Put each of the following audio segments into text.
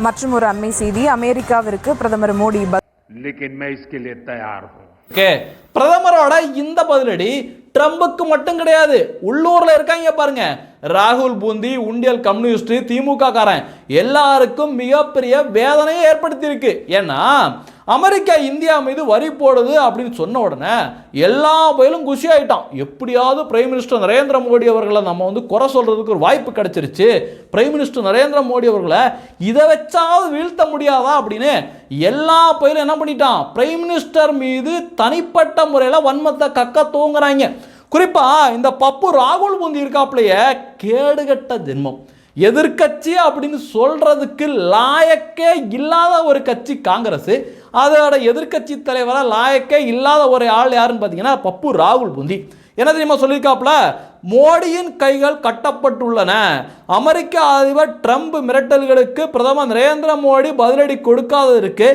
மற்றும் ஒரு அண்மை செய்தி அமெரிக்காவிற்கு பிரதமர் மோடி ப- लेकिन मैं इसके लिए तैयार हूं ஓகே பிரதமரோட இந்த பதிலடி ட்ரம்புக்கு மட்டும் கிடையாது. உள்ளூரில் இருக்காங்க பாருங்க. ராகுல் பூந்தி உண்டியல் கம்யூனிஸ்ட் திமுக காரன். எல்லாருக்கும் மிகப்பெரிய வேதனையை ஏற்படுத்தியிருக்கு. ஏன்னா அமெரிக்கா இந்தியா மீது வரி போடுது அப்படின்னு சொன்ன உடனே எல்லா பயிலும் குஷி ஆயிட்டான் எப்படியாவது பிரைம் மினிஸ்டர் நரேந்திர மோடி அவர்களை நம்ம வந்து குறை சொல்கிறதுக்கு ஒரு வாய்ப்பு கிடச்சிருச்சு. பிரைம் மினிஸ்டர் நரேந்திர மோடி அவர்களை இதை வச்சாவது வீழ்த்த முடியாதா அப்படின்னு எல்லா பயிலும் என்ன பண்ணிட்டான். பிரைம் மினிஸ்டர் மீது தனிப்பட்ட முறையில் வன்மத்தை கக்க தூங்குறாங்க. குறிப்பா இந்த பப்பு ராகுல் பூந்தி இருக்காப்புலையே கேடுகட்ட ஜென்மம். எதிர்கட்சி அப்படின்னு சொல்றதுக்கு லாயக்கே இல்லாத ஒரு கட்சி காங்கிரஸ். அதோட எதிர்கட்சி தலைவராக லாயக்கே இல்லாத ஒரு ஆள் யாருன்னு பார்த்தீங்கன்னா பப்பு ராகுல் பூந்தி. என்ன தெரியுமா சொல்லியிருக்காப்புல மோடியின் கைகள் கட்டப்பட்டுள்ளன. அமெரிக்க அதிபர் ட்ரம்ப் மிரட்டல்களுக்கு பிரதமர் நரேந்திர மோடி பதிலடி கொடுக்காததற்கு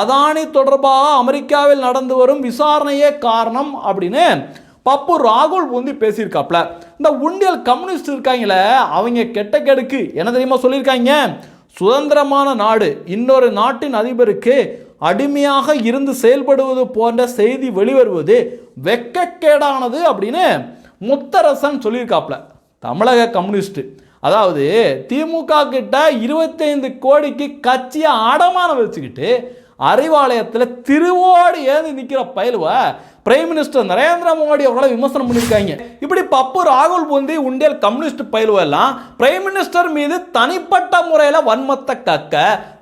அதானி தொடர்பாக அமெரிக்காவில் நடந்து வரும் விசாரணையே காரணம் அப்படின்னு பப்பு ராகுல் பூந்தி பேசியிருக்காப்ல. இந்த உண்டியல் கம்யூனிஸ்ட் இருக்காங்களே அவங்க கெட்ட கெடுக்கு என்ன தெரியுமா சொல்லியிருக்காங்க? சுதந்திரமான நாடு இன்னொரு நாட்டின் அதிபருக்கு அடிமையாக இருந்து செயல்படுவது போன்ற செய்தி வெளிவருவது வெக்கக்கேடானது அப்படின்னு முத்தரசன் சொல்லியிருக்காப்ல. தமிழக கம்யூனிஸ்ட்டு. அதாவது திமுக கிட்ட இருபத்தைந்து கோடிக்கு கட்சியை அடமானம் வச்சுக்கிட்டு அறிவாலயத்தில் திருவோடு ஏந்து நிற்கிற பயிலுவை பிரைம் மினிஸ்டர் நரேந்திர மோடி அவர்களை விமர்சனம் பண்ணியிருக்காங்க. இப்படி பப்பு ராகுல் பூந்தி உண்டியல் கம்யூனிஸ்ட் பயிலுவெல்லாம் பிரைம் மினிஸ்டர் மீது தனிப்பட்ட முறையில் வன்மத்தை கக்க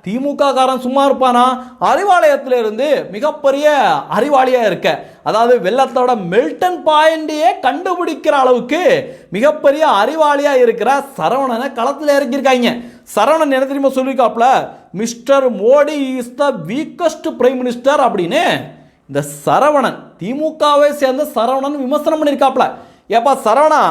திமுக காரன் சும்மா இருப்பானா? அறிவாலயத்தில் இருந்து மிகப்பெரிய அறிவாளியாக இருக்க. அதாவது வெள்ளத்தோட மெல்டன் பாயிண்டையே கண்டுபிடிக்கிற அளவுக்கு மிகப்பெரிய அறிவாளியாக இருக்கிற சரவணனை களத்தில் இறங்கியிருக்காங்க சரவணன் என்ன தெரியுமா சொல்லியிருக்காப்ல mister Modi is the weakest prime minister அப்படின்னு இந்த சரவணன் திமுகவை சேர்ந்த சரவணன் விமர்சனம் பண்ணியிருக்காப்ல ஏப்பா சரவணா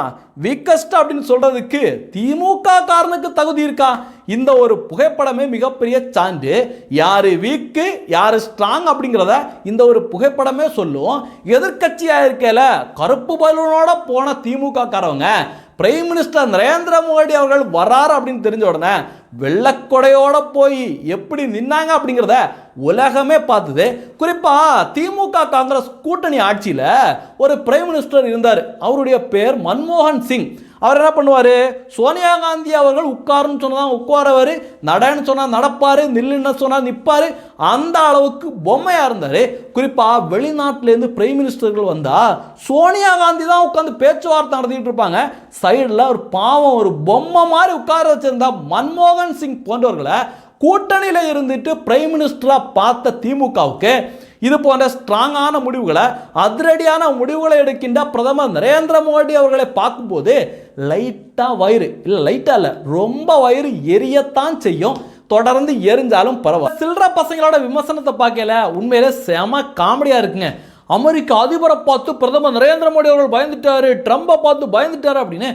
வீக்கஸ்ட் அப்படின்னு சொல்றதுக்கு திமுக காரனுக்கு தகுதி இருக்கா? இந்த ஒரு புகைப்படமே மிகப்பெரிய சான்று. யாரு வீக்கு யாரு ஸ்ட்ராங் அப்படிங்கிறத இந்த ஒரு புகைப்படமே சொல்லும். எதிர்கட்சியாக இருக்கல கருப்பு பலூனோட போன திமுக காரவங்க பிரைம் மினிஸ்டர் நரேந்திர மோடி அவர்கள் வராரு அப்படின்னு தெரிஞ்ச உடனே வெள்ளக்கொடையோட போய் எப்படி நின்னாங்க அப்படிங்கிறத உலகமே பார்த்தது. குறிப்பா திமுக காங்கிரஸ் கூட்டணி ஆட்சியில் ஒரு பிரைம் மினிஸ்டர் இருந்தார். அவருடைய பேர் மன்மோகன் சிங். அவர் என்ன பண்ணுவார்? சோனியா காந்தி அவர்கள் உட்காருன்னு சொன்னால் உட்காரவர் நடன்னு சொன்னால் நடப்பார் நில்லுன்னு சொன்னால் நிற்பார் அந்த அளவுக்கு பொம்மையாக இருந்தார். குறிப்பாக வெளிநாட்டிலேருந்து பிரைம் மினிஸ்டர்கள் வந்தால் சோனியா காந்தி தான் உட்காந்து பேச்சுவார்த்தை நடத்திட்டு இருப்பாங்க. சைடில் ஒரு பாவம் ஒரு பொம்மை மாதிரி உட்கார வச்சுருந்தா மன்மோகன் சிங் போன்றவர்களை கூட்டணியில் இருந்துட்டு பிரைம் மினிஸ்டராக பார்த்த திமுகவுக்கு இது போன்ற ஸ்ட்ராங்கான முடிவுகளை அதிரடியான முடிவுகளை எடுக்கின்ற பிரதமர் நரேந்திர மோடி அவர்களை பார்க்கும்போது லைட்டாக வயிறு. இல்லை லைட்டாக இல்லை ரொம்ப வயிறு எரியத்தான் செய்யும். தொடர்ந்து எரிஞ்சாலும் பரவாயில்ல சில்லற பசங்களோட விமர்சனத்தை பார்க்கல உண்மையிலே செம காமெடியாக இருக்குங்க. அமெரிக்க அதிபரை பார்த்து பிரதமர் நரேந்திர மோடி அவர்கள் பயந்துட்டாரு ட்ரம்பை பார்த்து பயந்துட்டாரு அப்படின்னு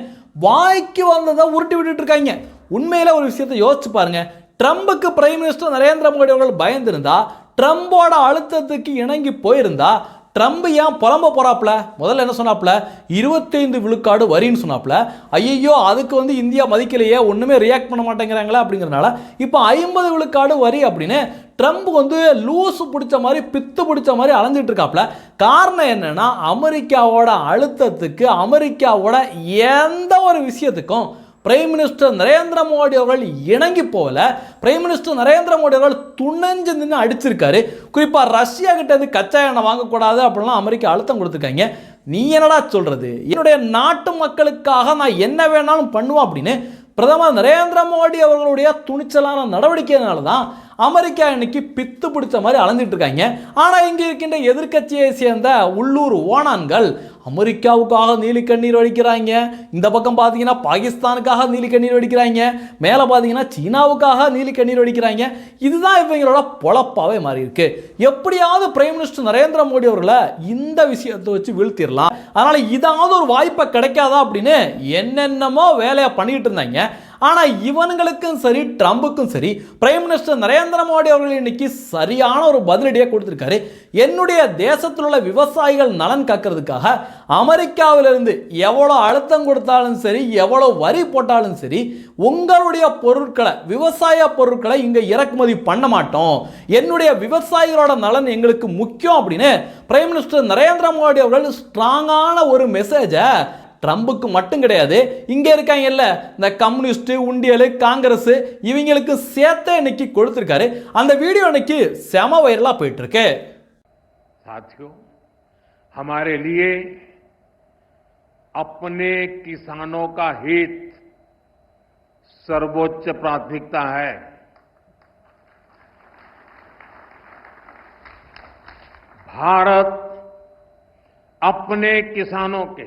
வாய்க்கு வந்ததை உருட்டி விட்டுட்டு இருக்காங்க. உண்மையில ஒரு விஷயத்தை யோசிச்சு பாருங்க. ட்ரம்புக்கு பிரைம் மினிஸ்டர் நரேந்திர மோடி அவர்கள் பயந்திருந்தா ட்ரம்போட அழுத்தத்துக்கு இணங்கி போயிருந்தா ட்ரம்ப் ஏன் புலம்ப போகிறாப்புல முதல்ல என்ன சொன்னாப்புல? இருபத்தைந்து விழுக்காடு வரின்னு சொன்னாப்புல. ஐயோ அதுக்கு வந்து இந்தியா மதிக்கலையே ஒன்றுமே ரியாக்ட் பண்ண மாட்டேங்கிறாங்களா அப்படிங்கிறனால இப்போ ஐம்பது விழுக்காடு வரி அப்படின்னு ட்ரம்ப் வந்து லூசு பிடிச்ச மாதிரி பித்து பிடிச்ச மாதிரி அலைஞ்சிட்டு இருக்காப்புல. காரணம் என்னன்னா அமெரிக்காவோட அழுத்தத்துக்கு அமெரிக்காவோட எந்த ஒரு விஷயத்துக்கும் பிரைம் மினிஸ்டர் நரேந்திர மோடி அவர்கள் இணங்கி போகல. பிரைம் மினிஸ்டர் நரேந்திர மோடி அவர்கள் துணைஞ்சு நின்று அடிச்சிருக்காரு. குறிப்பாக ரஷ்யா கிட்ட இருந்து கச்சா எண்ணெய் வாங்கக்கூடாது அப்படிலாம் அமெரிக்கா அழுத்தம் கொடுத்துருக்காங்க. நீ என்னடா சொல்கிறது என்னுடைய நாட்டு மக்களுக்காக நான் என்ன வேணாலும் பண்ணுவோம் அப்படின்னு பிரதமர் நரேந்திர மோடி அவர்களுடைய துணிச்சலான நடவடிக்கையினால தான் அமெரிக்கா இன்னைக்கு பித்து பிடிச்ச மாதிரி அளந்துட்டு இருக்காங்க. ஆனால் இங்கே இருக்கின்ற எதிர்க்கட்சியை சேர்ந்த உள்ளூர் ஓனான்கள் அமெரிக்காவுக்காக நீலி கண்ணீர் வடிக்கிறாங்க. இந்த பக்கம் பார்த்தீங்கன்னா பாகிஸ்தானுக்காக நீலி கண்ணீர் வடிக்கிறாங்க. மேலே பார்த்தீங்கன்னா சீனாவுக்காக நீலி கண்ணீர் வடிக்கிறாங்க. இதுதான் இவங்களோட பொழப்பாகவே மாறி இருக்கு. எப்படியாவது பிரைம் மினிஸ்டர் நரேந்திர மோடி அவர்களை இந்த விஷயத்தை வச்சு வீழ்த்திடலாம். அதனால இதாவது ஒரு வாய்ப்பை கிடைக்காதா அப்படின்னு என்னென்னமோ வேலையை பண்ணிக்கிட்டு இருந்தாங்க. ஆனால் இவனுங்களுக்கும் சரி ட்ரம்புக்கும் சரி பிரைம் மினிஸ்டர் நரேந்திர மோடி அவர்கள் இன்னைக்கு சரியான ஒரு பதிலடியை கொடுத்துருக்காரு. என்னுடைய தேசத்தில் உள்ள விவசாயிகள் நலன் காக்கிறதுக்காக அமெரிக்காவிலிருந்து எவ்வளோ அழுத்தம் கொடுத்தாலும் சரி எவ்வளோ வரி போட்டாலும் சரி உங்களுடைய பொருட்களை விவசாய பொருட்களை இங்கே இறக்குமதி பண்ண மாட்டோம். என்னுடைய விவசாயிகளோட நலன் எங்களுக்கு முக்கியம் அப்படின்னு பிரைம் மினிஸ்டர் நரேந்திர மோடி அவர்கள் ஸ்ட்ராங்கான ஒரு மெசேஜை ட்ரம்புக்கு மட்டும் கிடையாது இங்கே இருக்காங்கல்ல இந்த கம்யூனிஸ்ட் உண்டியல் காங்கிரஸ் இவங்களுக்கு சேர்த்தே இன்னைக்கு கொடுத்துருக்காரு அந்த வீடியோ இன்னைக்கு செம வைரலாக போயிட்டு இருக்கு साथियों हमारे लिए अपने किसानों का हित सर्वोच्च प्राथमिकता है भारत अपने किसानों के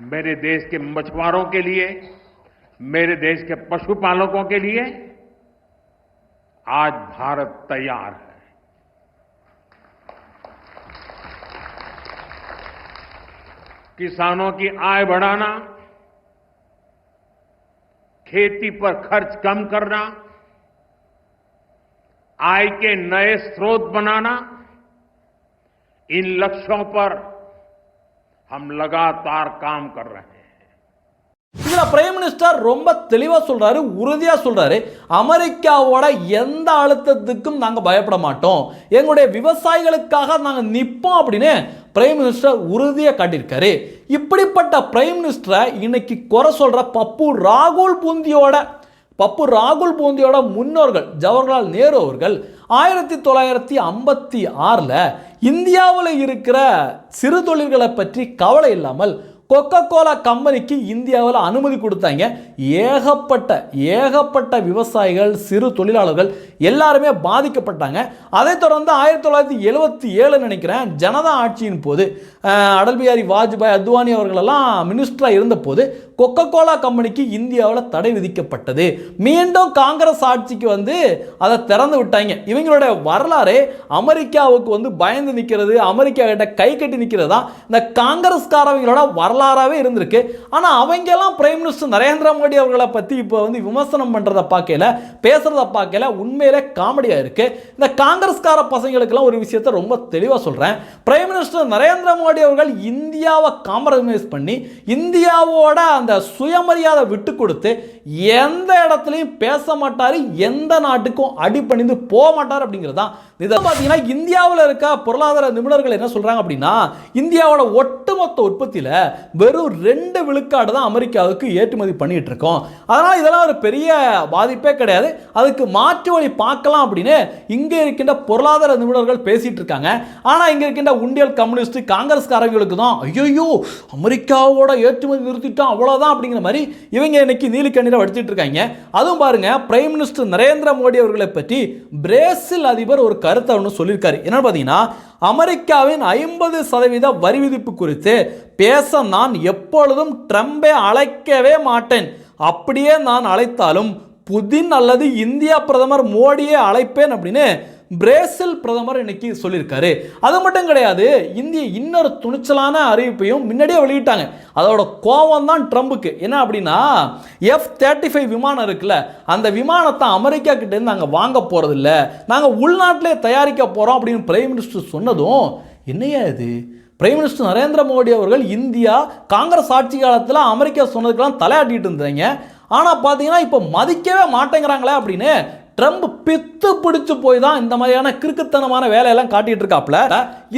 मेरे देश के मछुआरों के लिए, मेरे देश के पशुपालकों के लिए, आज भारत तैयार है। किसानों की आय बढ़ाना, खेती पर खर्च कम करना, आय के नए स्रोत बनाना, इन लक्ष्यों पर हम लगातार काम कर रहे हैं இதுல பிரைம் மினிஸ்டர் ரொம்ப தெளிவா சொல்றாரு உறுதியா சொல்றாரு அமெரிக்காவோட எந்த அழுத்தத்துக்கும் நாங்க பயப்பட மாட்டோம் எங்களுடைய விவசாயிகளுக்காக நாங்க நிப்போம் அப்படின்னு பிரைம் மினிஸ்டர் உறுதியா காட்டியிருக்காரு இப்படிப்பட்ட பிரைம் மினிஸ்டரை இன்னைக்கு குறை சொல்ற பப்பு ராகுல் பூந்தியோட பப்பு ராகுல் பூந்தியோட முன்னோர்கள் ஜவஹர்லால் நேரு அவர்கள் ஆயிரத்தி தொள்ளாயிரத்தி ஐம்பத்தி ஆறில் இந்தியாவில் இருக்கிற சிறு தொழில்களை பற்றி கவலை இல்லாமல் கொக்கோ கோலா கம்பெனிக்கு இந்தியாவில் அனுமதி கொடுத்தாங்க. ஏகப்பட்ட ஏகப்பட்ட விவசாயிகள் சிறு தொழிலாளர்கள் எல்லாருமே பாதிக்கப்பட்டாங்க. அதைத் தொடர்ந்து ஆயிரத்தி தொள்ளாயிரத்தி எழுபத்தி ஏழு நினைக்கிறேன் ஜனதா ஆட்சியின் போது அடல் பிஹாரி வாஜ்பாய் அத்வானி அவர்களெல்லாம் மினிஸ்டராக இருந்தபோது கொக்கோ கோலா கம்பெனிக்கு இந்தியாவில் தடை விதிக்கப்பட்டது. மீண்டும் காங்கிரஸ் ஆட்சிக்கு வந்து அதை திறந்து விட்டாங்க. இவங்களுடைய வரலாறு அமெரிக்காவுக்கு வந்து பயந்து நிற்கிறது அமெரிக்கா கிட்ட கை கட்டி நிற்கிறது தான் இந்த காங்கிரஸ்காரவங்களோட வரலாறாகவே இருந்திருக்கு. ஆனால் அவங்கெல்லாம் பிரைம் மினிஸ்டர் நரேந்திர மோடி அவர்களை பற்றி இப்போ வந்து விமர்சனம் பண்ணுறத பார்க்கல பேசுகிறத பார்க்கல உண்மையிலே காமெடியாக இருக்குது இந்த காங்கிரஸ்கார பசங்களுக்கெல்லாம் ஒரு விஷயத்தை ரொம்ப தெளிவாக சொல்கிறேன் பிரைம் மினிஸ்டர் நரேந்திர மோடி அவர்கள் இந்தியாவை காம்ப்ரமைஸ் பண்ணி இந்தியாவோட அந்த சுயமரியாதை விட்டு கொடுத்து எந்த இடத்துலையும் பேச மாட்டார் எந்த நாட்டுக்கும் அடிபணிந்து போக மாட்டார் அப்படிங்கிறது தான் இதை பார்த்தீங்கன்னா இந்தியாவில் இருக்க பொருளாதார நிபுணர்கள் என்ன சொல்கிறாங்க அப்படின்னா இந்தியாவோட ஒட்டுமொத்த உற்பத்தியில் வெறும் ரெண்டு விழுக்காடு தான் அமெரிக்காவுக்கு ஏற்றுமதி பண்ணிகிட்டு இருக்கோம். அதனால் இதெல்லாம் ஒரு பெரிய பாதிப்பே கிடையாது. அதுக்கு மாற்று வழி பார்க்கலாம் அப்படின்னு இங்கே இருக்கின்ற பொருளாதார நிபுணர்கள் பேசிகிட்டு இருக்காங்க. ஆனால் இங்கே இருக்கின்ற உண்டியல் கம்யூனிஸ்ட் காங்கிரஸ்காரங்களுக்கு தான் ஐயோ அமெரிக்காவோட ஏற்றுமதி நிறுத்திட்டோம் அவ்வளோதான் அப்படிங்கிற மாதிரி இவங்க இன்னைக்கு நீலிக்கண்ணீரை வடிச்சிட்டு இருக்காங்க. அதுவும் பாருங்க பிரைம் மினிஸ்டர் நரேந்திர மோடி அவர்களை பற்றி பிரேசில் அதிபர் ஒரு கருத்தை ஒன்று சொல்லியிருக்காரு. என்னென்னு பார்த்தீங்கன்னா அமெரிக்காவின் ஐம்பது சதவீத வரி விதிப்பு குறித்து பேச நான் எப்பொழுதும் ட்ரம்பை அழைக்கவே மாட்டேன். அப்படியே நான் அழைத்தாலும் புதின் அல்லது இந்தியா பிரதமர் மோடியை அழைப்பேன் அப்படின்னு பிரேசில் பிரதமர் இன்னைக்கு சொல்லியிருக்காரு. அது மட்டும் கிடையாது இந்திய இன்னொரு துணிச்சலான அறிவிப்பையும் முன்னாடியே வெளியிட்டாங்க. அதோட கோபம் தான் ட்ரம்புக்கு. என்ன அப்படின்னா எஃப் தேர்ட்டி ஃபைவ் விமானம் இருக்குல்ல அந்த விமானத்தை அமெரிக்கா கிட்டேருந்து நாங்கள் வாங்க போகிறதில்ல நாங்கள் உள்நாட்டிலே தயாரிக்க போகிறோம் அப்படின்னு பிரைம் மினிஸ்டர் சொன்னதும் என்னையா இது? பிரைம் மினிஸ்டர் நரேந்திர மோடி அவர்கள் இந்தியா காங்கிரஸ் ஆட்சி காலத்தில் அமெரிக்கா சொன்னதுக்கெல்லாம் தலையாட்டிட்டு இருந்தாங்க. ஆனால் பார்த்தீங்கன்னா இப்போ மதிக்கவே மாட்டேங்கிறாங்களே அப்படின்னு ட்ரம்ப் பித்து பிடிச்சு போய் தான் இந்த மாதிரியான கிறுக்குத்தனமான வேலையெல்லாம் காட்டிட்டு இருக்காப்ல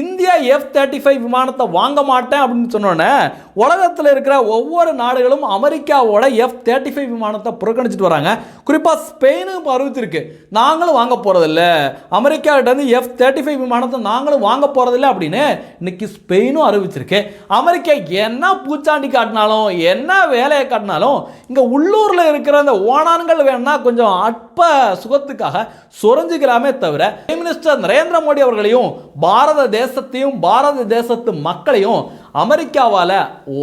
இந்தியா எஃப் தேர்ட்டி ஃபைவ் விமானத்தை வாங்க மாட்டேன் அப்படின்னு சொன்னோன்னே உலகத்தில் இருக்கிற ஒவ்வொரு நாடுகளும் அமெரிக்காவோட எஃப் தேர்ட்டி ஃபைவ் விமானத்தை புறக்கணிச்சிட்டு வராங்க. குறிப்பாக ஸ்பெயினும் அறிவிச்சிருக்கு. நாங்களும் வாங்க போகிறதில்ல அமெரிக்காவிட்டேருந்து எஃப் தேர்ட்டி ஃபைவ் விமானத்தை நாங்களும் வாங்க போகிறதில்ல அப்படின்னு இன்னைக்கு ஸ்பெயினும் அறிவிச்சிருக்கு. அமெரிக்கா என்ன பூச்சாண்டி காட்டினாலும் என்ன வேலையை காட்டினாலும் இங்கே உள்ளூரில் இருக்கிற அந்த ஓனான்கள் வேணா கொஞ்சம் அற்ப சுகத்துக்காக சொரிஞ்சுக்கலாமே தவிர பிரைம் மினிஸ்டர் நரேந்திர மோடி அவர்களையும் பாரத தேசத்தையும் பாரத தேசத்து மக்களையும் அமெரிக்காவால்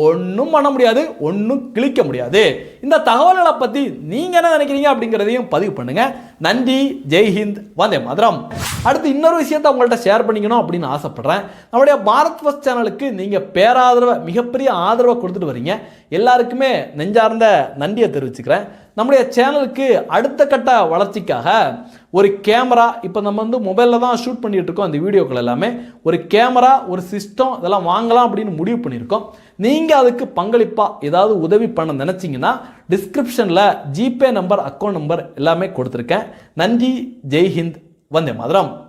ஒன்றும் பண்ண முடியாது ஒன்றும் கிழிக்க முடியாது. இந்த தகவல்களை பற்றி நீங்கள் என்ன நினைக்கிறீங்க அப்படிங்கிறதையும் பதிவு பண்ணுங்கள் நன்றி ஜெய்ஹிந்த் வந்தே மதுரம். அடுத்து இன்னொரு விஷயத்தை உங்கள்கிட்ட ஷேர் பண்ணிக்கணும் அப்படின்னு ஆசைப்பட்றேன். நம்முடைய பாரத் ஃபஸ்ட் சேனலுக்கு நீங்கள் பேராதரவை மிகப்பெரிய ஆதரவை கொடுத்துட்டு வரீங்க. எல்லாருக்குமே நெஞ்சார்ந்த நன்றியை தெரிவிச்சுக்கிறேன். நம்முடைய சேனலுக்கு அடுத்த கட்ட வளர்ச்சிக்காக ஒரு கேமரா இப்போ நம்ம வந்து மொபைலில் தான் ஷூட் பண்ணிகிட்டு இருக்கோம் அந்த வீடியோக்கள் எல்லாமே. ஒரு கேமரா ஒரு சிஸ்டம் இதெல்லாம் வாங்கலாம் அப்படின்னு முடிவு பண்ணியிருக்கோம். நீங்கள் அதுக்கு பங்களிப்பாக ஏதாவது உதவி பண்ண நினச்சிங்கன்னா டிஸ்கிரிப்ஷனில் ஜிபே நம்பர் அக்கௌண்ட் நம்பர் எல்லாமே கொடுத்துருக்கேன். நன்றி ஜெய்ஹிந்த் வந்தே மதுரம்.